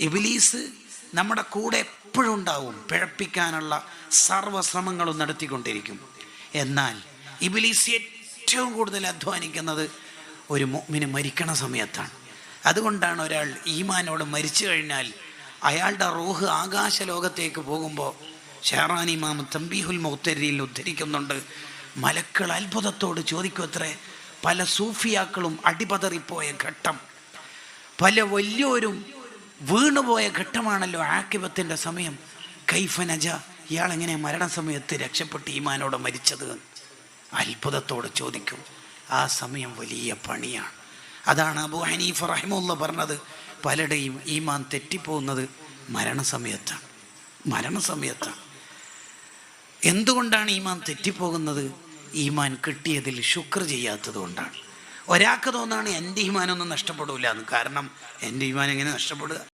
ഇബിലീസ് നമ്മുടെ കൂടെ എപ്പോഴും ഉണ്ടാവും. പിഴപ്പിക്കാനുള്ള സർവശ്രമങ്ങളും നടത്തിക്കൊണ്ടിരിക്കും. എന്നാൽ ഇബിലീസ് ഏറ്റവും കൂടുതൽ അധ്വാനിക്കുന്നത് ഒരു മുഅ്മിന് മരിക്കണ സമയത്താണ്. അതുകൊണ്ടാണ് ഒരാൾ ഈമാനോട് മരിച്ചു കഴിഞ്ഞാൽ അയാളുടെ റൂഹ് ആകാശ ലോകത്തേക്ക് പോകുമ്പോൾ ഷെഹറാൻ ഇമാം തമ്പിഹുൽ മൗത്തരിയിൽ ഉദ്ധരിക്കുന്നുണ്ട് മലക്കൾ അത്ഭുതത്തോട് ചോദിക്കുമത്രേ പല സൂഫിയാക്കളും അടിപതറിപ്പോയ ഘട്ടം. പല വലിയോരും വീണുപോയ ഘട്ടമാണല്ലോ ആക്കിബത്തിന്റെ സമയം. കൈഫനജ ഇയാളെങ്ങനെ മരണസമയത്ത് രക്ഷപ്പെട്ട് ഈമാനോട് മരിച്ചത് അത്ഭുതത്തോട് ചോദിക്കും. ആ സമയം വലിയ പണിയാണ്. അതാണ് അബു ഹനീഫ് റഹിമുള്ള പറഞ്ഞത്. പലരുടെയും ഈമാൻ തെറ്റിപ്പോകുന്നത് മരണസമയത്താണ്. മരണസമയത്താണ്. എന്തുകൊണ്ടാണ് ഈമാൻ തെറ്റിപ്പോകുന്നത്? ഈമാൻ കിട്ടിയതിൽ ശുക്ർ ചെയ്യാത്തത് കൊണ്ടാണ്. ഒരാൾക്ക് തോന്നാണ് എന്റെ ഈമാനൊന്നും നഷ്ടപ്പെടില്ല എന്ന്. കാരണം എന്റെ ഈമാൻ എങ്ങനെ നഷ്ടപ്പെടുക?